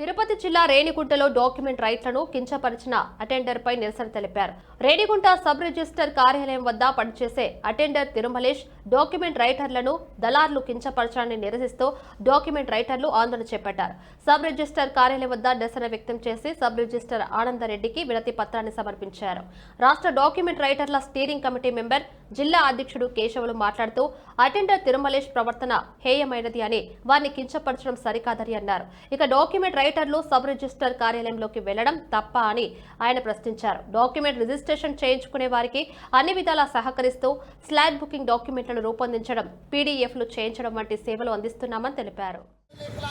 తిరుపతి జిల్లా రేణిగుంటలో document రైట్లను కించపరిచిన attender పై నిరసన తెలిపారు. రేణిగుంట సబ్ రిజిస్టర్ కార్యాలయం వద్ద పనిచేసే అటెండర్ తిరుమలేష్ డాక్యుమెంట్ రైటర్లను దళార్లు కించపరచాలని నిరసిస్తూ డాక్యుమెంట్ రైటర్లు ఆందోళన చేపట్టారు. సబ్ రిజిస్టర్ కార్యాలయం వద్ద నిరసన వ్యక్తం చేసి సబ్ రిజిస్టర్ ఆనందరెడ్డికి వినతి పత్రాన్ని సమర్పించారు. రాష్ట్ర డాక్యుమెంట్ రైటర్ల స్టీరింగ్ కమిటీ మెంబర్ జిల్లా అధ్యక్షుడు కేశవులు మాట్లాడుతూ అటెండర్ తిరుమలేష్ ప్రవర్తన హేయమైనది అని వారిని కించపరచడం సరికాదని అన్నారు. ఇక డాక్యుమెంట్ రైటర్లు సబ్ రిజిస్టర్ కార్యాలయంలోకి వెళ్ళడం తప్ప అని ఆయన ప్రశ్నించారు. డాక్యుమెంట్ రిజిస్ట్రేషన్ చేయించుకునే వారికి అన్ని విధాలా సహకరిస్తూ స్లాట్ బుకింగ్ డాక్యుమెంట్లను రూపొందించడం పీడీఎఫ్లు చేయించడం వంటి సేవలు అందిస్తున్నామని తెలిపారు.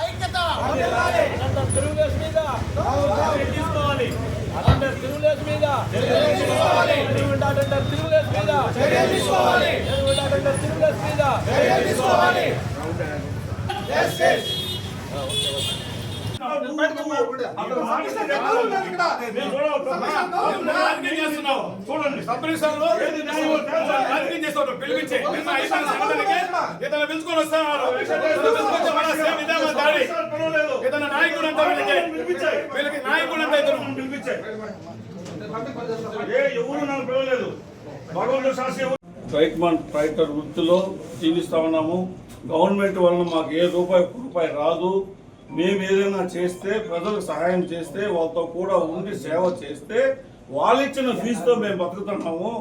ఐక్యత అనంతరం తిరుగులేస్ మీద తీసుకోవాలి అనంతరం తిరుగులేస్ మీద తిరుగుండా అనంతరం తిరుగులేస్ మీద తిరుగుండా రాజకీయం చేస్తున్నారు పిలిపించే ఇతను పిలుచుకొని వస్తున్నారు ఇతను నాయకుడు అంటే వీళ్ళకి నాయకుడు అంటే ఇతను ఏ ఎవరు నన్ను పిలవలేదు? భగవంతుడు శాస్త్రి రైట్ మన్ రైటర్ వృత్తిలో జీవిస్తా ఉన్నాము. గవర్నమెంట్ వలన మాకు ఏ రూపాయి రూపాయి రాదు. మేము ఏదైనా చేస్తే ప్రజలకు సహాయం చేస్తే వాళ్ళతో కూడా ఉండి సేవ చేస్తే వాళ్ళు ఇచ్చిన ఫీజుతో మేము బతుకుతున్నాము.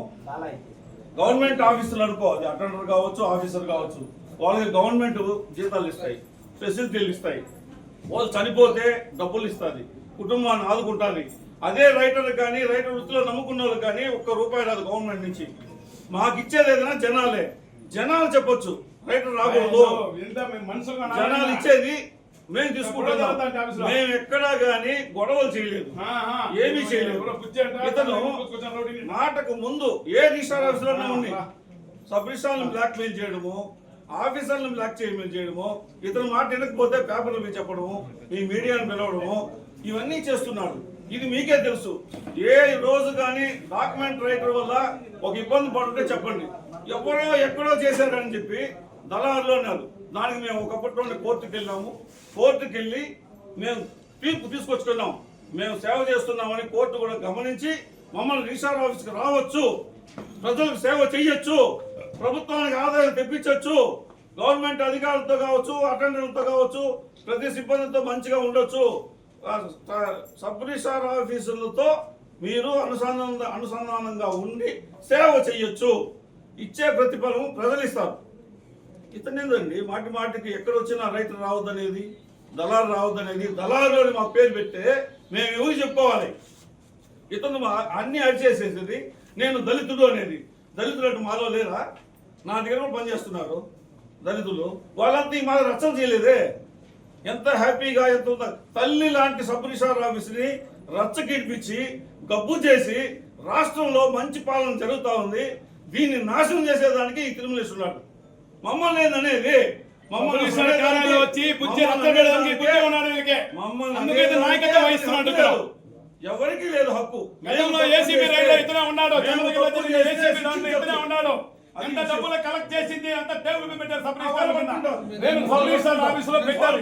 గవర్నమెంట్ ఆఫీసులు అనుకో అది అటెండర్ కావచ్చు ఆఫీసర్ కావచ్చు వాళ్ళకి గవర్నమెంట్ జీతాలు ఇస్తాయి ఫెసిలిటీలు ఇస్తాయి. వాళ్ళు చనిపోతే డబ్బులు ఇస్తుంది కుటుంబాన్ని ఆదుకుంటుంది. అదే రైటర్ కానీ రైటర్ వృత్తిలో నమ్ముకున్న వాళ్ళకి కానీ ఒక్క రూపాయి రాదు గవర్నమెంట్ నుంచి. మాకు ఇచ్చేది ఏదైనా జనాలే. జనాలు చెప్పొచ్చు రైటర్ రాకూడదు. జనాలు ఇచ్చేది మేము తీసుకుంటున్నాం. మేము ఎక్కడా గానీ గొడవలు చేయలేదు. ఏమీ చేయలేదు. ఇతను మాటకు ముందు ఏ రిజిస్టర్ ఆఫీసులోనే ఉంది సబ్ రిజిస్టార్లను బ్లాక్ మెయిల్ చేయడము ఆఫీసర్లను బ్లాక్ మెయిల్ చేయడము ఇతను మాట వినకపోతే పేపర్లు మీద చెప్పడము ఈ మీడియాను పిలవడము ఇవన్నీ చేస్తున్నాడు. ఇది మీకే తెలుసు. ఏ రోజు కానీ డాక్యుమెంట్ రైటర్ వల్ల ఒక ఇబ్బంది పడుతుంటే చెప్పండి. ఎవరో ఎక్కడో చేశారని చెప్పి దళారులో ఉన్నారు దానికి మేము ఒకప్పటి కోర్టుకు వెళ్ళాము. కోర్టుకు వెళ్ళి మేము తీర్పు తీసుకొచ్చుకున్నాం. మేము సేవ చేస్తున్నామని కోర్టు కూడా గమనించి మమ్మల్ని రిజిస్టార్ ఆఫీస్కి రావచ్చు. ప్రజలకు సేవ చేయొచ్చు ప్రభుత్వానికి ఆదాయం తెప్పించవచ్చు గవర్నమెంట్ అధికారులతో కావచ్చు అటెండర్లతో కావచ్చు ప్రతి సిబ్బందితో మంచిగా ఉండొచ్చు. సబ్ రిజిస్టార్ ఆఫీసులతో మీరు అనుసంధాన అనుసంధానంగా ఉండి సేవ చేయొచ్చు. ఇచ్చే ప్రతిఫలం ప్రజలు ఇస్తారు ఇతనేందండి మాటి మాటికి ఎక్కడ వచ్చినా రైతు రావద్దనేది దళారు రావద్దనేది దళారు అని మా పేరు పెట్టే మేము ఎవరు చెప్పుకోవాలి? ఇతను మా- అన్ని అరిచేసేసేది నేను దళితుడు అనేది. దళితులు అంటే మాలో లేరా? నా దగ్గర కూడా పనిచేస్తున్నారు దళితులు. వాళ్ళంతా ఈ మాది రచ్చన చేయలేదే. ఎంత హ్యాపీగా ఎంత తల్లి లాంటి సబ్ రిజిస్టార్ ఆఫీస్ని రచ్చకిడిపించి గబ్బు చేసి రాష్ట్రంలో మంచి పాలన జరుగుతా ఉంది. దీన్ని నాశనం చేసేదానికి ఈ తిరుమలేస్తున్నాడు మమ్మల్ని ఏందనేది? మమ్మల్ని. ఎవరికి లేదు హక్కు. ఉన్నాడు. ఎంత డబ్బులు కలెక్ట్ చేసింది అంత టేబుల్ మీద పెట్టారు సబ్ రిజిస్టర్. నేను సబ్ రిజిస్టర్ ఆఫీసులో పెట్టారు.